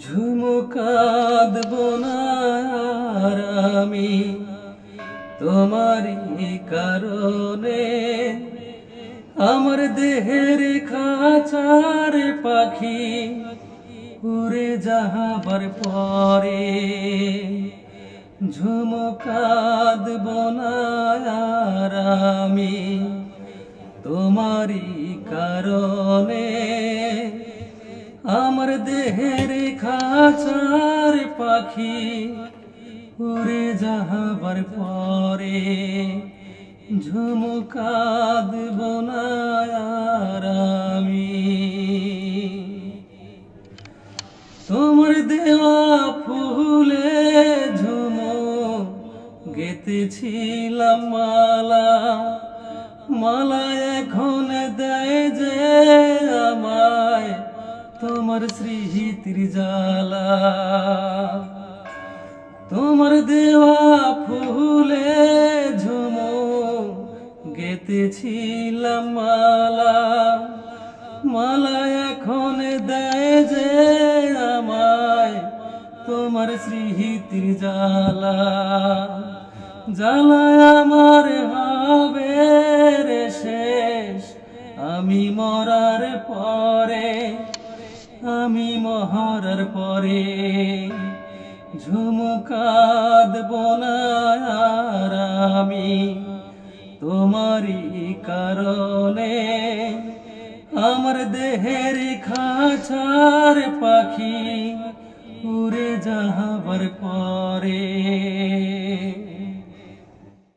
ঝুমুকাদব না আর আমি তোমারই কারণে আমার দেহের খাঁচার পাখি উড়ে যাহাবার পরে ঝুমুকাদব না আর আমি তোমারই কারণে আমার দেহের খাঁচার পাখি উড়ে যাহাবার পরে ঝুমুকাদ বনায়ার আমি। তোমার দেওয়া ফুলে ঝুমো গেতেছিলাম মালা মালা এখন দেয় যে আমায়। তোমার স্মৃতির জালা তোমার দেওয়া ফুলে ঝুমো, গেতেছিলাম মালা। মালা এখন দেয় যে আমায় তোমার স্মৃতির জালা জ্বালায় আমার হবে রে শেষ, আমি মরার পরে আমি মহারার পরে ঝুমকাদ বলার আমি তোমারই কারণে আমার দেহের খাচার পাখি উড়ে যাহাবার পরে